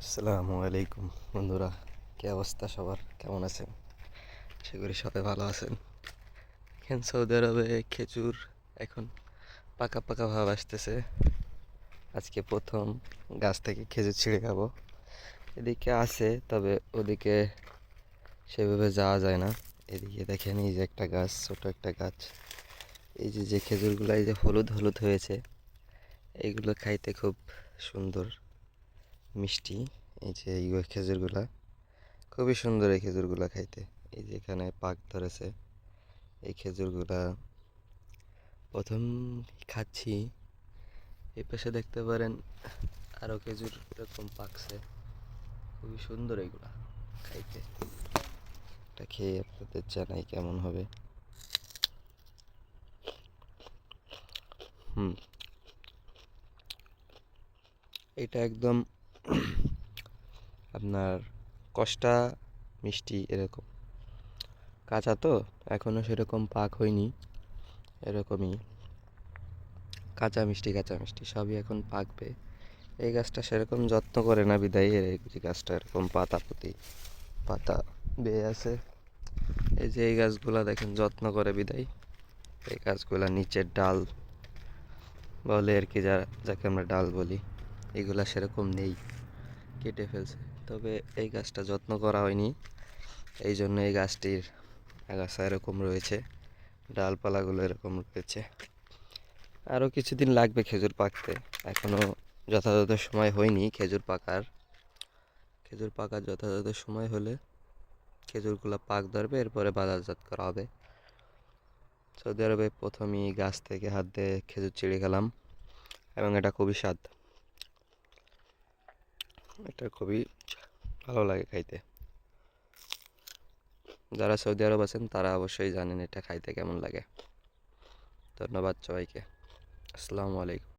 আসসালামু আলাইকুম, বন্ধুরা। কি অবস্থা সবার? কেমন আছেন? আশা করি সবাই ভালো আছেন। এখানে সৌদি আরবে খেজুর এখন পাকা পাকা ভাব আসতেছে। আজকে প্রথম গাছ থেকে খেজুর ছিঁড়ে খাব। এদিকে আছে, তবে ওদিকে সেভাবে যাওয়া যায় না। এদিকে দেখেন, এই যে একটা গাছ, ছোট একটা গাছ। এই যে যে খেজুরগুলো, এই যে হলুদ হলুদ হয়েছে এইগুলো খাইতে খুব সুন্দর। মিষ্টি, এই যে এই খেজুরগুলা। খুবই সুন্দর এই খেজুরগুলা খাইতে। এই যে এখানে পাক ধরেছে, এই খেজুরগুলা। প্রথম খাচ্ছি। এই পাশে দেখতে পারেন আরও খেজুর এরকম পাকছে। খুবই সুন্দর এগুলা খাইতে। এটা খেয়ে আপনাদের জানাই কেমন হবে। হুম। এটা একদম আপনার কষ্টা মিষ্টি এরকম। কাঁচা তো এখনও সেরকম পাক হয়নি। এরকমই কাঁচা মিষ্টি কাঁচা মিষ্টি, সবই এখন পাকবে। এই গাছটা সেরকম যত্ন করে না বিদায়, এর এই গাছটা এরকম পাতা পুঁতি, পাতা বেয়ে আছে। এই যে এই গাছগুলা দেখেন, যত্ন করে বিদায়। এই গাছগুলা নিচের ডাল বলে আর কি, যা, যাকে আমরা ডাল বলি। এগুলা সেরকম নেই, কেটে ফেলছে। তবে এই গাছটা যত্ন করা হয়নি এই জন্য এই গাছটির আগাছা এরকম রয়েছে, ডালপালাগুলো এরকম রয়েছে। আরও কিছুদিন লাগবে খেজুর পাকতে, এখনও যথাযথ সময় হয়নি খেজুর পাকার। খেজুর পাকার যথাযথ সময় হলে খেজুরগুলো পাক ধরবে, এরপরে বাজারজাত করা হবে। সৌদি আরবে প্রথমেই গাছ থেকে হাত দিয়ে খেজুর চিড়ে খেলাম এবং এটা খুবই স্বাদ এটা খুবই ভালো লাগে খাইতে। যারা সৌদি আরব আছেন, তারা অবশ্যই জানেন এটা খাইতে কেমন লাগে। ধন্যবাদ সবাইকে। আসসালামু আলাইকুম।